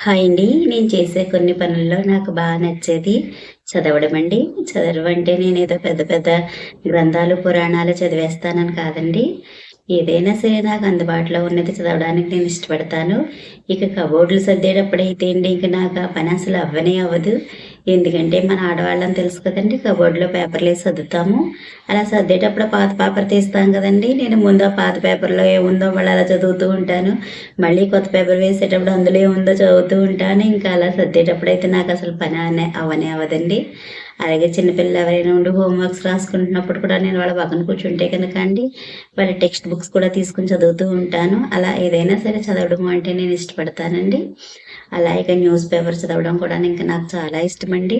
Hi అండి. నేను చేసే కొన్ని పనుల్లో నాకు బాగా నచ్చేది చదవడం అండి చదవడం అంటే నేను ఏదో పెద్ద పెద్ద గ్రంథాలు పురాణాలు చదివేస్తానని కాదండి. ఏదైనా సరే నాకు అందుబాటులో ఉన్నది చదవడానికి నేను ఇష్టపడతాను. ఇక కబోర్డులు సర్దేటప్పుడైతే అండి ఇంక నాకు ఆ పని అసలు అవ్వనే అవ్వదు. ఎందుకంటే మన ఆడవాళ్ళని తెలుసు కదండి కబోర్డ్లో పేపర్లు వేసి సర్దుతాము. అలా సర్దేటప్పుడు పాత పేపర్ తీస్తాం కదండి. నేను ముందు పాత పేపర్లో ఏముందో మళ్ళీ అలా చదువుతూ ఉంటాను. మళ్ళీ కొత్త పేపర్ వేసేటప్పుడు అందులో ఏముందో చదువుతూ ఉంటాను. ఇంకా అలా సర్దేటప్పుడు అయితే నాకు అసలు పని అనే అవనే అవ్వదండి. అలాగే చిన్నపిల్లలు ఎవరైనా ఉండి హోంవర్క్స్ రాసుకుంటున్నప్పుడు కూడా నేను వాళ్ళ పక్కన కూర్చుంటే కనుక అండి వాళ్ళ టెక్స్ట్ బుక్స్ కూడా తీసుకుని చదువుతూ ఉంటాను. అలా ఏదైనా సరే చదవడం అంటే నేను ఇష్టపడతానండి. అలాగే న్యూస్ పేపర్ చదవడం కూడా ఇంకా నాకు చాలా ఇష్టమండి.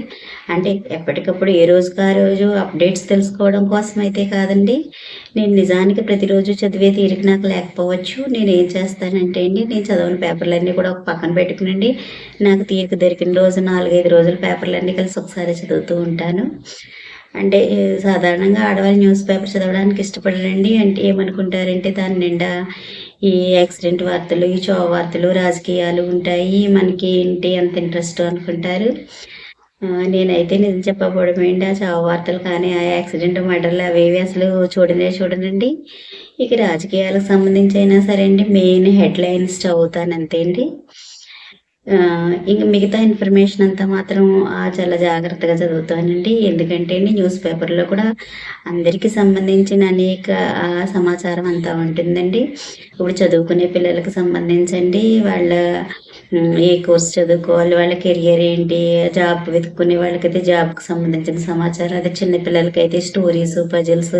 అంటే ఎప్పటికప్పుడు ఏ రోజుకి ఆ రోజు అప్డేట్స్ తెలుసుకోవడం కోసం అయితే కాదండి. నేను నిజానికి ప్రతిరోజు చదివే తీరిక నాకు లేకపోవచ్చు. నేను ఏం చేస్తానంటే అండి నేను చదవని పేపర్లన్నీ కూడా ఒక పక్కన పెట్టుకునండి. నాకు తీరిక దొరికిన రోజు నాలుగైదు రోజులు పేపర్లన్నీ కలిసి ఒకసారి చదువుతూ ఉంటాను. అంటే సాధారణంగా ఆడవాళ్ళు న్యూస్ పేపర్ చదవడానికి ఇష్టపడరండి. అంటే ఏమనుకుంటారంటే దాని నిండా ఈ యాక్సిడెంట్ వార్తలు ఈ చో వార్తలు రాజకీయాలు ఉంటాయి. మనకి ఏంటి అంత ఇంట్రెస్ట్ అనుకుంటారు. నేనైతే నిజం చెప్పకపోవడం ఏంటి? ఆ చావు వార్తలు కానీ ఆ యాక్సిడెంట్ మర్డర్లు అవేవి అసలు చూడనే చూడనండి. ఇక రాజకీయాలకు సంబంధించి అయినా సరే అండి మెయిన్ హెడ్లైన్స్ చదువుతాను అంతే అండి. ఇంక మిగతా ఇన్ఫర్మేషన్ అంతా మాత్రం చాలా జాగ్రత్తగా చదువుతానండి. ఎందుకంటే న్యూస్ పేపర్లో కూడా అందరికీ సంబంధించిన అనేక సమాచారం అంతా ఉంటుందండి. ఇప్పుడు చదువుకునే పిల్లలకు సంబంధించండి. వాళ్ళ ఏ కోర్స్ చదువుకోవాలి వాళ్ళ కెరియర్ ఏంటి జాబ్ వెతుక్కునే వాళ్ళకైతే జాబ్కి సంబంధించిన సమాచారం అదే చిన్నపిల్లలకైతే స్టోరీస్ పజిల్స్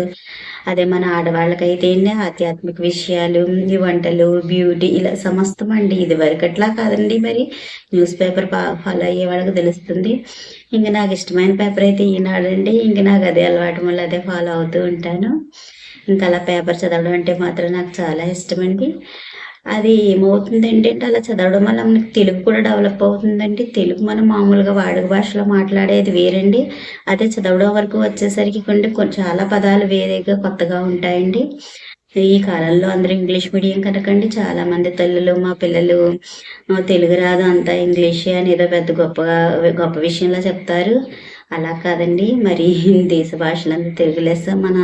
అదే మన ఆడవాళ్ళకైతే ఏంటి ఆధ్యాత్మిక విషయాలు ఈ వంటలు బ్యూటీ ఇలా సమస్తం అండి. ఇది వరకట్లా కాదండి మరి. న్యూస్ పేపర్ ఫాలో అయ్యే వాళ్ళకి తెలుస్తుంది. ఇంకా నాకు ఇష్టమైన పేపర్ అయితే ఈనాడండి. ఇంకా నాకు అదే అలవాటు వల్ల అదే ఫాలో అవుతూ ఉంటాను. ఇంకా అలా పేపర్ చదవడం అంటే మాత్రం నాకు చాలా ఇష్టమండి. అది ఏమవుతుంది ఏంటంటే అలా చదవడం వల్ల మనకి తెలుగు కూడా డెవలప్ అవుతుందండి. తెలుగు మనం మామూలుగా వాడుక భాషలో మాట్లాడేది వేరండి. అదే చదవడం వరకు వచ్చేసరికి కొన్ని చాలా పదాలు వేరేగా కొత్తగా ఉంటాయండి. ఈ కాలంలో అందరూ ఇంగ్లీష్ మీడియం కనుకండి. చాలా మంది తల్లులు మా పిల్లలు తెలుగు రాదు అంతా ఇంగ్లీషే అనేదో పెద్ద గొప్పగా గొప్ప విషయంలో చెప్తారు. అలా కాదండి. మరి దేశ భాషలంతా తెలుగు లెస్స మన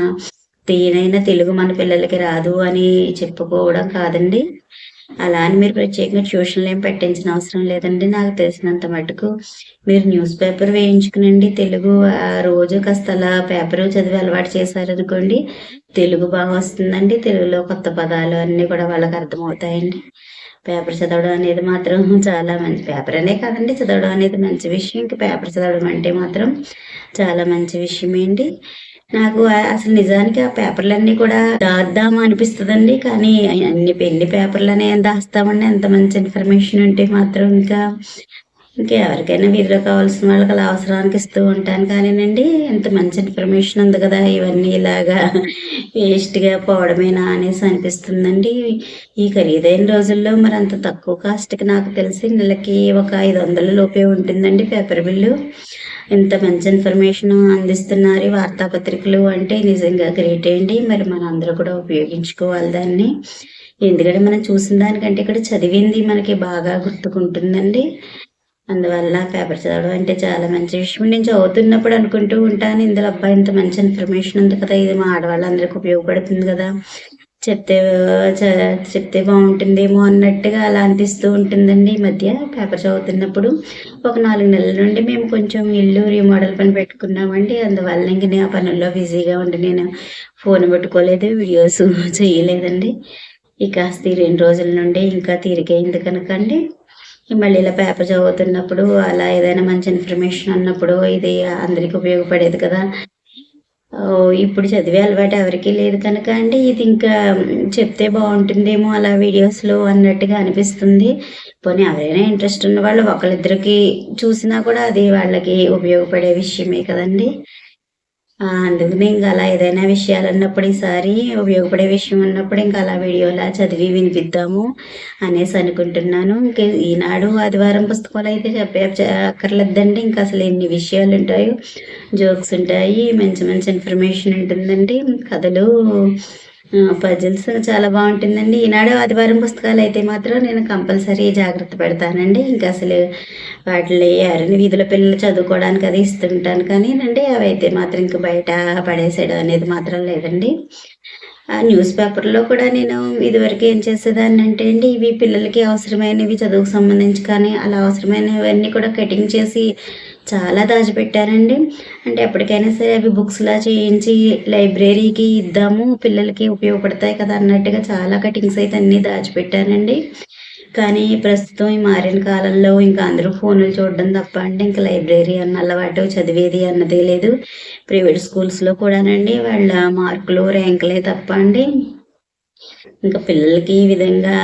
దేనైనా తెలుగు మన పిల్లలకి రాదు అని చెప్పుకోవడం కాదండి. అలా అని మీరు ప్రత్యేకంగా ట్యూషన్లు ఏం పెట్టించిన అవసరం లేదండి. నాకు తెలిసినంత మటుకు మీరు న్యూస్ పేపర్ వేయించుకునండి. తెలుగు ఆ రోజు కాస్త అలా పేపర్ చదివి అలవాటు చేశారనుకోండి తెలుగు బాగా వస్తుందండి. తెలుగులో కొత్త పదాలు అన్నీ కూడా వాళ్ళకి అర్థమవుతాయండి. పేపర్ చదవడం అనేది మాత్రం చాలా మంచి పేపర్ అనే కాదండి. చదవడం అనేది మంచి విషయం. ఇంకా పేపర్ చదవడం అంటే మాత్రం చాలా మంచి విషయమే అండి నాకు అసలు నిజానికి ఆ పేపర్లన్నీ కూడా దాద్దామా అనిపిస్తుందండి. కానీ అన్ని పెళ్ళి పేపర్లనే దాస్తామండి ఎంత మంచి ఇన్ఫర్మేషన్ ఉంటే మాత్రం ఇంకా ఇంకా ఎవరికైనా వీధిలో కావాల్సిన వాళ్ళకి అలా అవసరానికి ఇస్తూ ఉంటాను. కానీనండి ఎంత మంచి ఇన్ఫర్మేషన్ ఉంది కదా ఇవన్నీ ఇలాగా వేస్ట్గా పోవడమేనా అనేసి అనిపిస్తుందండి. ఈ ఖరీదైన రోజుల్లో మరి అంత తక్కువ కాస్ట్కి నాకు తెలిసి నెలకి ఒక ఐదు వందల లోపే ఉంటుందండి పేపర్ బిల్లు ఇంత మంచి ఇన్ఫర్మేషన్ అందిస్తున్నారు వార్తాపత్రికలు అంటే నిజంగా గ్రేట్ అండి. మరి మనందరూ కూడా ఉపయోగించుకోవాలి దాన్ని. ఎందుకంటే మనం చూసిన దానికంటే ఇక్కడ చదివింది మనకి బాగా గుర్తుకుంటుందండి. అందువల్ల పేపర్ చదవడం అంటే చాలా మంచి విషయం. నేను చదువుతున్నప్పుడు అనుకుంటూ ఉంటాను ఇందులో అబ్బాయి ఇంత మంచి ఇన్ఫర్మేషన్ ఉంది కదా ఇది మా ఆడవాళ్ళందరికీ ఉపయోగపడుతుంది కదా. చెప్తే చెప్తే బాగుంటుందేమో అన్నట్టుగా అలా అనిపిస్తూ ఉంటుందండి ఈ మధ్య పేపర్ చదువుతున్నప్పుడు. ఒక నాలుగు నెలల నుండి మేము కొంచెం ఇల్లు రీమోడల్ పని పెట్టుకున్నామండి. అందువల్ల ఇంక నేను ఆ పనుల్లో బిజీగా ఉండి నేను ఫోన్ పెట్టుకోలేదు వీడియోస్ చేయలేదండి. ఇక కాస్త రెండు రోజుల నుండి ఇంకా తీరికైంది కనుకండి మళ్ళీ ఇలా పేపర్ చదువుతున్నప్పుడు అలా ఏదైనా మంచి ఇన్ఫర్మేషన్ అన్నప్పుడు ఇది అందరికి ఉపయోగపడేది కదా. ఇప్పుడు చదివే అలవాటు ఎవరికీ లేదు కనుక అండి. ఇది ఇంకా చెప్తే బాగుంటుందేమో అలా వీడియోస్లో అన్నట్టుగా అనిపిస్తుంది. పోనీ ఎవరైనా ఇంట్రెస్ట్ ఉన్న వాళ్ళు ఒకరిద్దరికి చూసినా కూడా అది వాళ్ళకి ఉపయోగపడే విషయమే కదండి. అందుకని ఇంకా అలా ఏదైనా విషయాలు అన్నప్పుడు ఈసారి ఉపయోగపడే విషయం ఉన్నప్పుడు ఇంకా అలా వీడియోలా చదివి వినిపిద్దాము అనేసి అనుకుంటున్నాను. ఇంకా ఈనాడు ఆదివారం పుస్తకాలు అయితే చెప్పే అక్కర్లేదండి ఇంకా అసలు ఎన్ని విషయాలు ఉంటాయో జోక్స్ ఉంటాయి మంచి మంచి ఇన్ఫర్మేషన్ ఉంటుందండి. కథలు పజిల్స్ చాలా బాగుంటుందండి. ఈనాడు ఆదివారం పుస్తకాలు అయితే మాత్రం నేను కంపల్సరీ జాగ్రత్త పెడతానండి. ఇంకా అసలు వాటిలో ఎవరిని వీధిలో పిల్లలు చదువుకోవడానికి అది ఇస్తుంటాను కానీ అండి అవి అయితే మాత్రం ఇంకా బయట పడేసేయడం అనేది మాత్రం లేదండి. ఆ న్యూస్ పేపర్లో కూడా నేను ఇదివరకు ఏం చేసేదాన్ని అంటే అండి ఇవి పిల్లలకి అవసరమైనవి చదువుకు సంబంధించి కానీ అలా అవసరమైనవన్నీ కూడా కటింగ్ చేసి చాలా దాచిపెట్టారండి. అంటే ఎప్పటికైనా సరే అవి బుక్స్లా చేయించి లైబ్రరీకి ఇద్దాము పిల్లలకి ఉపయోగపడతాయి కదా అన్నట్టుగా చాలా కటింగ్స్ అయితే అన్నీ దాచిపెట్టానండి. కానీ ప్రస్తుతం ఈ మారిన కాలంలో ఇంకా అందరూ ఫోన్లు చూడడం తప్ప అంటే ఇంకా లైబ్రరీ అన్న అలవాటు చదివేది అన్నదే లేదు. ప్రైవేట్ స్కూల్స్లో కూడానండి వాళ్ళ మార్కులు ర్యాంకులే తప్ప అండి. ఇంకా పిల్లలకి ఈ విధంగా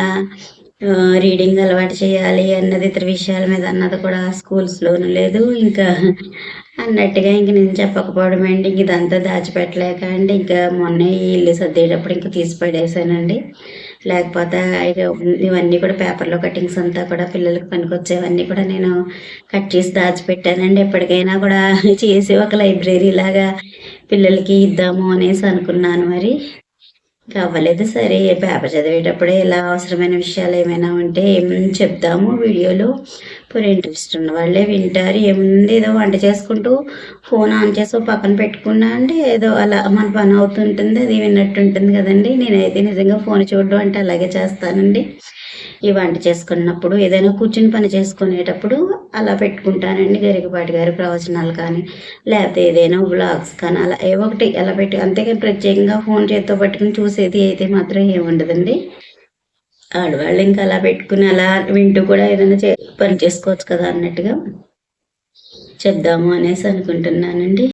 రీడింగ్ అలవాటు చేయాలి అన్నది ఇతర విషయాల మీద అన్నది కూడా స్కూల్స్లోనూ లేదు. ఇంకా అన్నట్టుగా ఇంక నేను చెప్పకపోవడం అండి. ఇంక ఇదంతా దాచిపెట్టలేక అండి. ఇంకా మొన్న ఇల్లు సర్దేటప్పుడు ఇంక తీసి పడేసానండి లేకపోతే ఇక ఇవన్నీ కూడా పేపర్లో కటింగ్స్ అంతా కూడా పిల్లలకి పనికొచ్చేవన్నీ కూడా నేను కట్ చేసి దాచిపెట్టానండి. ఎప్పటికైనా కూడా చేసి ఒక లైబ్రరీ లాగా పిల్లలకి ఇద్దాము అనేసి అనుకున్నాను మరి. అవ్వలేదు సరే పేపర్ చదివేటప్పుడే ఇలా అవసరమైన విషయాలు ఏమైనా ఉంటే ఏం చెప్తాము వీడియోలో. ఇప్పుడు ఇంట్రెస్ట్ ఉన్న వాళ్ళే వింటారు. ఏముంది? ఏదో వంట చేసుకుంటూ ఫోన్ ఆన్ చేసి పక్కన పెట్టుకున్నా అంటే ఏదో అలా మన పని అవుతుంటుంది అది విన్నట్టు ఉంటుంది కదండి. నేనైతే నిజంగా ఫోన్ చూడడం అంటే అలాగే చేస్తానండి. ఈ వంట చేసుకున్నప్పుడు ఏదైనా కూర్చుని పని చేసుకునేటప్పుడు అలా పెట్టుకుంటానండి. గరికపాటి గారి ప్రవచనాలు కానీ లేకపోతే ఏదైనా బ్లాగ్స్ కానీ అలా ఏ ఒకటి అలా పెట్టి అంతేకాని ప్రత్యేకంగా ఫోన్ చేతితో పట్టుకుని చూసేది అయితే మాత్రం ఏముండదండి ఆడవాళ్ళు ఇంకా అలా పెట్టుకుని అలా వింటూ కూడా ఏదైనా చే పని చేసుకోవచ్చు కదా అన్నట్టుగా. చెప్దాము అనేసి అనుకుంటున్నానండి.